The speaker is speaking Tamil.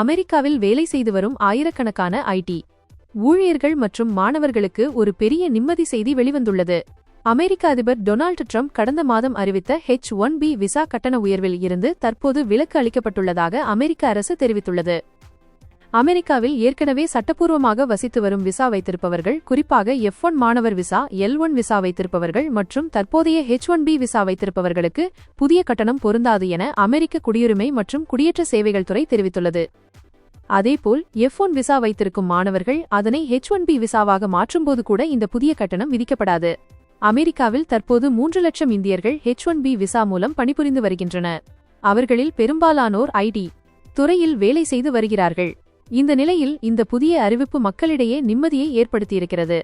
அமெரிக்காவில் வேலை செய்து வரும் ஆயிரக்கணக்கான ஐடி ஊழியர்கள் மற்றும் மாணவர்களுக்கு ஒரு பெரிய நிம்மதி செய்தி வெளிவந்துள்ளது. அமெரிக்க அதிபர் டொனால்டு ட்ரம்ப் கடந்த மாதம் அறிவித்த ஹெச் ஒன் பி விசா கட்டண உயர்வில் இருந்து தற்போது விலக்கு அளிக்கப்பட்டுள்ளதாக அமெரிக்க அரசு தெரிவித்துள்ளது. அமெரிக்காவில் ஏற்கனவே சட்டப்பூர்வமாக வசித்து வரும் விசா வைத்திருப்பவர்கள் குறிப்பாக எஃப் ஒன் மாணவர் விசா எல் ஒன் விசா வைத்திருப்பவர்கள் மற்றும் தற்போதைய ஹெச் ஒன் பி விசா வைத்திருப்பவர்களுக்கு புதிய கட்டணம் பொருந்தாது என அமெரிக்க குடியுரிமை மற்றும் குடியேற்ற சேவைகள் துறை தெரிவித்துள்ளது. அதேபோல் எஃப் ஒன் விசா வைத்திருக்கும் மாணவர்கள் அதனை ஹெச் ஒன் பி விசாவாக மாற்றும்போது கூட இந்த புதிய கட்டணம் விதிக்கப்படாது. அமெரிக்காவில் தற்போது மூன்று லட்சம் இந்தியர்கள் ஹெச் ஒன் பி விசா மூலம் பணிபுரிந்து வருகின்றனர். அவர்களில் பெரும்பாலானோர் ஐடி துறையில் வேலை செய்து வருகிறார்கள். இந்த நிலையில் இந்த புதிய அறிவிப்பு மக்களிடையே நிம்மதியை ஏற்படுத்தியிருக்கிறது.